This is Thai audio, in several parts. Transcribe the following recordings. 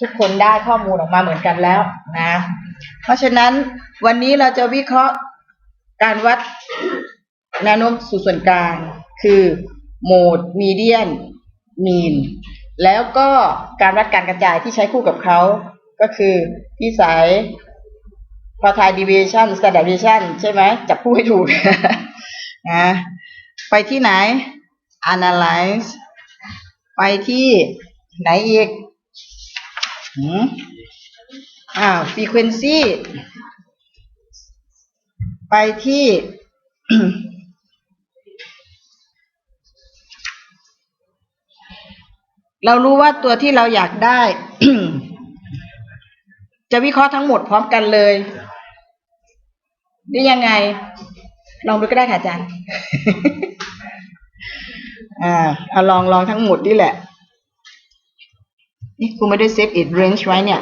ทุกคนได้ข้อมูลออกมาเหมือนกันแล้วนะ เพราะฉะนั้นวันนี้เราจะวิเคราะห์การวัดแนวโน้มสู่ส่วนกลาง คือโหมดมีเดียนมีนแล้วก็การวัดการกระจายที่ใช้คู่กับเขาก็คือพิสัยพอทายดีเวชันสแตนดาร์ดเวชันใช่ไหมจับคู่ให้ถูกนะไปที่ไหน analyze ไปที่ไหนอีก หืมอ้าว frequency ไปที่ เรารู้ว่าตัวที่เราอยากได้ จะวิเคราะห์ทั้งหมดพร้อมกันเลย ได้ยังไง ลองดูก็ได้ค่ะอาจารย์ อ่าเอาลองลองทั้งหมดนี่แหละ นี่ครูไม่ได้เซต it range ไว้เนี่ย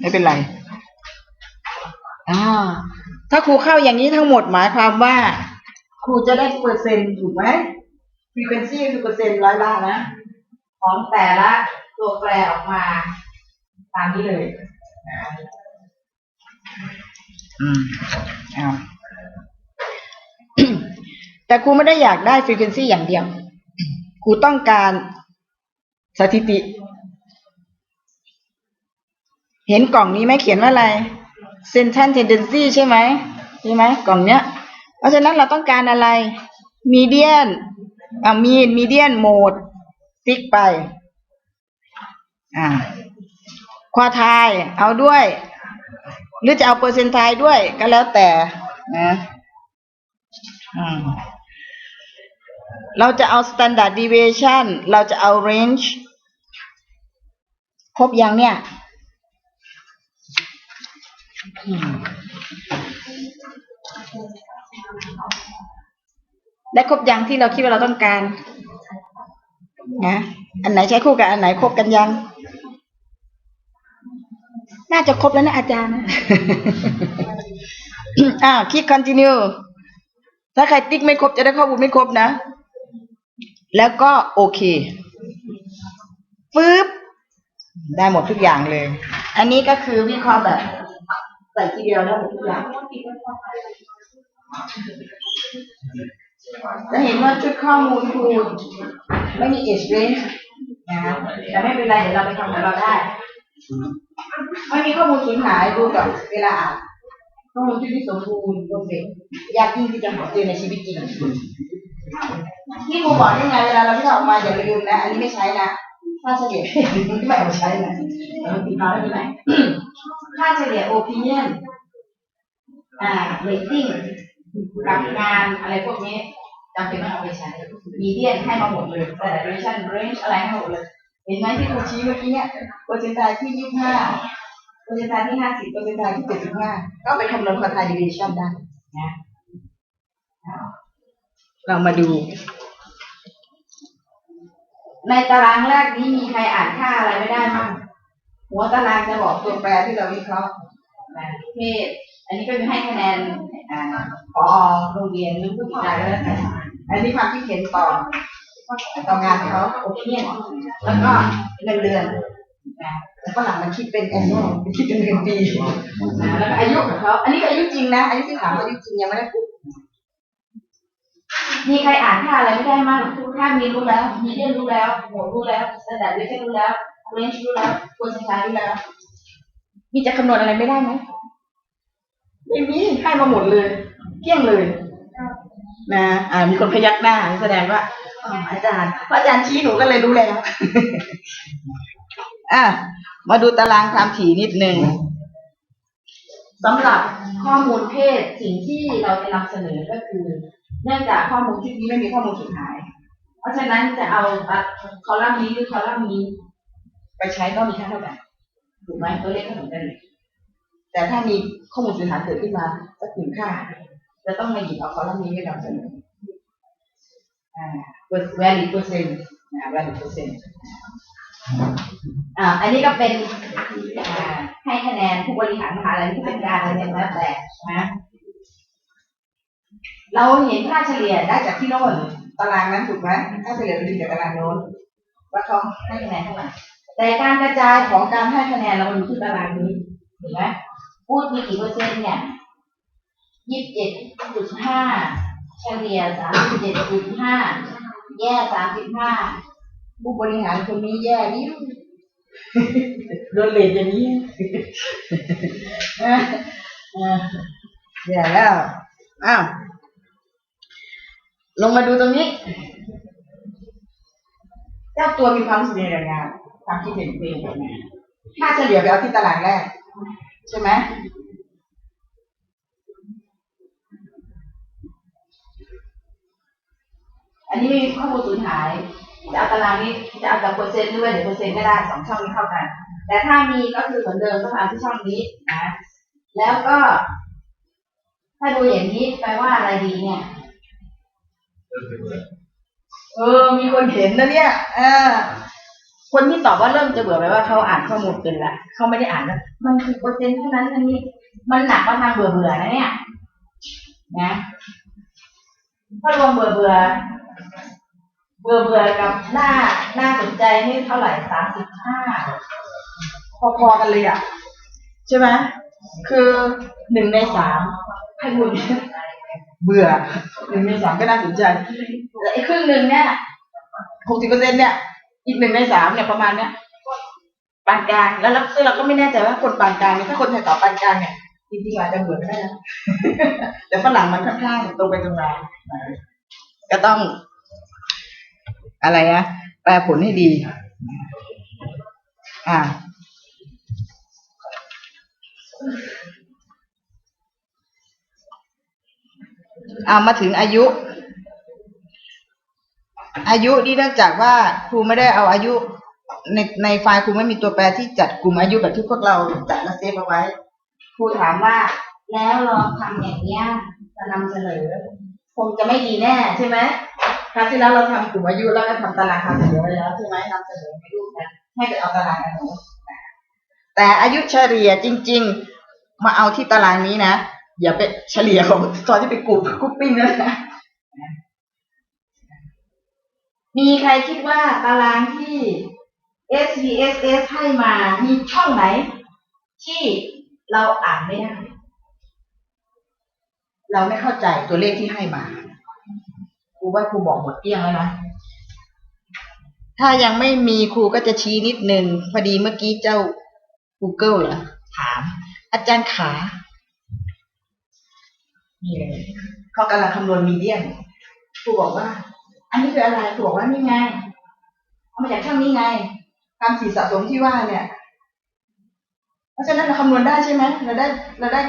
ไม่เป็นไรอ่าถ้าครูเข้าอย่างนี้ทั้งหมดหมายความว่า ครูจะได้เปอร์เซ็นต์ถูกไหม frequency คือเปอร์เซ็นต์ร้อยละนะ ของแต่ละตัวแปรออกมาตามนี้เลยนะอืมเอาแต่ครูไม่ได้อยากได้ frequency อย่างเดียว ครูต้องการสถิติ เห็นกล่องนี้ไหมเขียนว่าอะไร central tendency ใช่ไหมใช่ไหมกล่องเนี้ย เพราะฉะนั้นเราต้องการอะไร median อ่า mean median mode ติ๊กไป อ่าควาทายเอาด้วย หรือจะเอาเปอร์เซนต์ไทายด้วยก็แล้วแต่นะอืมเราจะเอา standard deviation เราจะเอา range ครบยังเนี่ย ได้ครบยังที่เราคิดว่าเราต้องการ นะ อันไหนใช้คู่กับอันไหนครบกันยัง น่าจะครบแล้วนะอาจารย์อ่าคลิก continue ถ้าใครติ๊กไม่ครบจะได้ข้อมูลไม่ครบนะ แล้วก็โอเคฟืบได้หมดทุกอย่างเลย อันนี้ก็คือวิเคราะห์แบบ ใส่ทีเดียวได้หมดทุกอย่างจะเห็นว่าชุดข้อมูลครูไม่มี age range นะแต่ไม่เป็นไรเดี๋ยวเราไปทำของเราได้ ไม่มีข้อมูลสูญหายดูกับเวลาอ่านข้อมูลชุดที่สมบูรณ์โปรเซสยากยิ่งที่จะหาเจอในชีวิตจริงที่ครูบอกนี่ไงเวลาเราที่ออกมาอย่าลืมนะ อันนี้ไม่ใช้นะค่าเฉลี่ยไม่เอามาใช้นะเออตีมาแล้วมีไหม ค่าเฉลี่ย opinion อ่า rating กับงานอะไรพวกนี้จำเป็นต้องเอาไปใช้ median ให้มาหมดเลย valuation range อะไรให้หมดเลย เห็นไหมที่ครูชี้เมื่อกี้เนี่ยเปอร์เซ็นต์ที่ยี่สิบห้าเปอร์เซ็นต์ที่ห้าสิบเปอร์เซ็นต์ที่เจ็ดสิบห้าก็ไปคำนวณ quantile deviation ได้นะเรามาดู ในตารางแรกนี้มีใครอ่านค่าอะไรไม่ได้มั้ง หัวตารางจะบอกตัวแปรที่เราวิเคราะห์นะเพศอันนี้ก็จะให้คะแนนอ่าพอโรงเรียนหรือผู้จัดการก็แล้วแต่อันนี้ความคิดเห็นต่อต่องานเขาโอเพียนแล้วก็เงินเดือนนะแล้วก็หลังมันคิดเป็นแอนนวลคิดเป็นเงินปีนะแล้วก็อายุของเขาอันนี้อายุจริงนะอายุที่ถามอายุจริงยังไม่ได้พูดมีใครอ่านค่าอะไรไม่ได้มั่งค่ามีรู้แล้ว มีเดียนรู้แล้วหมดรู้แล้วสแตนดาร์ดเวชั่นรู้แล้ว เรนจ์รู้แล้วโพซิชันรู้แล้วมีจะคำนวณอะไรไม่ได้ไหมไม่มีให้มาหมดเลยเกลี้ยงเลย นะ อ่า มีคนพยักหน้าแสดงว่าอ๋ออาจารย์เพราะอาจารย์ชี้หนูก็เลยรู้แล้ว อะมาดูตารางความถี่นิดนึงสำหรับข้อมูลเพศสิ่งที่เราจะนำเสนอก็คือ เนื่องจากข้อมูลชุดนี้ไม่มีข้อมูลสุดท้าย เพราะฉะนั้นจะเอาคอลัมน์นี้หรือคอลัมน์นี้ ไปใช้ก็มีค่าเท่ากันถูกไหมตัวเลขก็เหมือนกันแต่ถ้ามีข้อมูลสุดท้ายเกิดขึ้นมาสักหนึ่งค่า จะต้องมาหยิบเอาคอลัมน์นี้ไปนำเสนออ่า value percent นะ value percent อ่าอันนี้ก็เป็นให้คะแนนผู้บริหารมหาลัยผู้จัดการอะไรเนี่ยแล้วแต่นะเราเห็นค่าเฉลี่ยได้จากที่โน่นตารางนั้นถูกไหมค่าเฉลี่ยเราดูจากตารางโน้นว่าเขาให้คะแนนเท่าไหร่ แต่การกระจายของการให้คะแนนเรามันอยู่ที่ตารางนี้เห็นไหมพูดมีกี่เปอร์เซ็นต์เนี่ยยี่สิบเจ็ดจุดห้าเฉลี่ยสามสิบเจ็ดจุดห้าแย่สามสิบห้าผู้บริหารคนนี้แย่นี่โดนเลทอย่างนี้ออเออแย่แล้วอ้าวลงมาดูตรงนี้เจ้าตัวมีความรู้สึกในงาน ความคิดเห็นเป็นยังไงถ้าเฉลี่ยไปเอาที่ตารางแรก ใช่ไหมอันนี้มีข้อมูลสูญหายจะเอาตารางนี้จะเอาจากเปอร์เซ็นต์หรือว่าเดี๋ยวเปอร์เซ็นต์ก็ได้สองช่องนี้เข้ากัน แต่ถ้ามีก็คือเหมือนเดิมต้องเอาที่ช่องนี้นะแล้วก็ ถ้าดูอย่างนี้แปลว่าอะไรดีเนี่ย เออ มีคนเห็นนะเนี่ย เออ คนที่ตอบว่าเริ่มจะเบื่อไปว่าเขาอ่านข้อมูลเกินละเขาไม่ได้อ่านว่ามันคือเปอร์เซ็นต์เท่านั้นอันนี้ มันหนักมาทางเบื่อเบื่อๆนะเนี่ย นะถ้ารวมเบื่อเบื่อเบื่อเบื่อกับหน้าหน้าสนใจนี่เท่าไหร่สามสิบห้าพอๆกันเลยอะ ใช่ไหมคือหนึ่งในสามให้คุณเบื่อหนึ่งในสามก็น่าสนใจแต่อีกครึ่งหนึ่งเนี่ยหกสิบเปอร์เซ็นเนี่ย อีกหนึ่งในสามเนี่ยประมาณเนี้ยปานกลางแล้วซึ่งเราก็ไม่แน่ใจว่าคนปานกลางเนี่ยถ้าคนไทยตอบปานกลางเนี่ยจริงๆอาจจะเบื่อก็ได้นะแต่ฝรั่งมันค่อนข้างตรงไปตรงมาก็ต้อง อะไรนะแปลผลให้ดี อ่าเอามาถึงอายุ อายุนี่เนื่องจากว่าครูไม่ได้เอาอายุในในไฟล์ครูไม่มีตัวแปรที่จัดกลุ่มอายุแบบที่พวกเราจัดและเซฟเอาไว้ ครูถามว่า แล้วลองทำอย่างเนี้ยจะนำเสนอคงจะไม่ดีแน่ใช่ไหมคราวที่แล้วเราทำกลุ่มอายุแล้วก็ทำตารางทำเสนอไว้แล้วใช่ไหมนำเสนอในรูปนั้นให้ไปเอาตารางอันนู้นแต่อายุเฉลี่ยจริง ๆ มาเอาที่ตารางนี้นะอย่าไปเฉลี่ยของตอนที่ไปกลุ่มกรุ๊ปปิ้งนะ มีใครคิดว่าตารางที่ SPSS ให้มามีช่องไหน ที่เราอ่านไม่ได้ เราไม่เข้าใจตัวเลขที่ให้มาครูว่าครูบอกหมดเกลี้ยงแล้วนะถ้ายังไม่มีครูก็จะชี้นิดนึงพอดีเมื่อกี้เจ้า Google เหรอถาม อาจารย์ขานี่เลยเขากำลังคำนวณมีเดียนครูบอกว่า อันนี้คืออะไรครูบอกว่านี่ไงเอามาจากช่องนี้ไงความถี่สะสมที่ว่าเนี่ย เพราะฉะนั้นเราคำนวณได้ใช่ไหมเราได้เราได้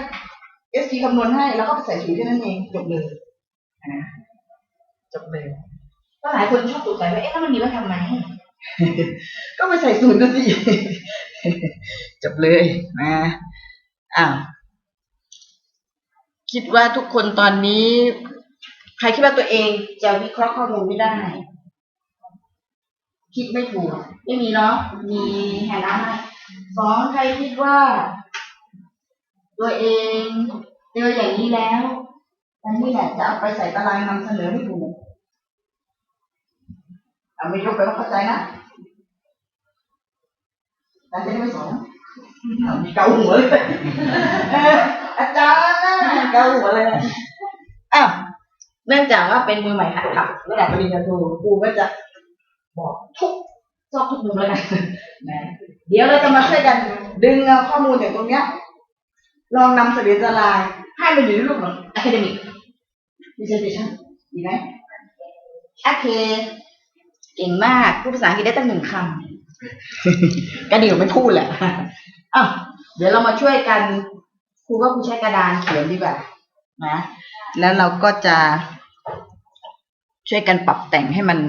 s p คำนวณให้แล้วก็ไปใส่สูตรแค่นั้นเองจบเลยนะจบเลยก็หลายคนชอบสงสัยว่าเอ๊ะแล้วมันมีไว้ทำไมก็ไปใส่สูตรนั่นสิจบเลยนะอ้าวคิดว่าทุกคนตอนนี้ ใครคิดว่าตัวเองจะวิเคราะห์ข้อมูลไม่ได้ คิดไม่ถูก ไม่มีเนาะมีแฮนด์เอาท์ให้สองใครคิดว่า ตัวเองเจออย่างนี้แล้วอันนี้แหละจะเอาไปใส่ตารางนำเสนอให้ถูกเอาไม่ยกไปว่าเข้าใจนะอาจารย์จะได้ไม่สอนเอามีเกาหัวเลยเอออาจารย์นะเกาหัวเลยอ้าว เนื่องจากว่าเป็นมือใหม่หัดขับระดับปริญญาโทครูก็จะบอกทุกซอกทุกมุมเลยนะนะเดี๋ยวเราจะมาช่วยกันดึงเอาข้อมูลจากตรงเนี้ย ลองนำเสนอตารางให้มันอยู่ในรูปของ academic presentation ดีไหมโอเค เก่งมากพูดภาษาอังกฤษได้ตั้งหนึ่งคำก็ดีกว่าไม่พูดแหละอ้าวเดี๋ยวเรามาช่วยกันครูว่าครูใช้กระดานเขียนดีกว่า นะแล้วเราก็จะช่วยกันปรับแต่งให้มัน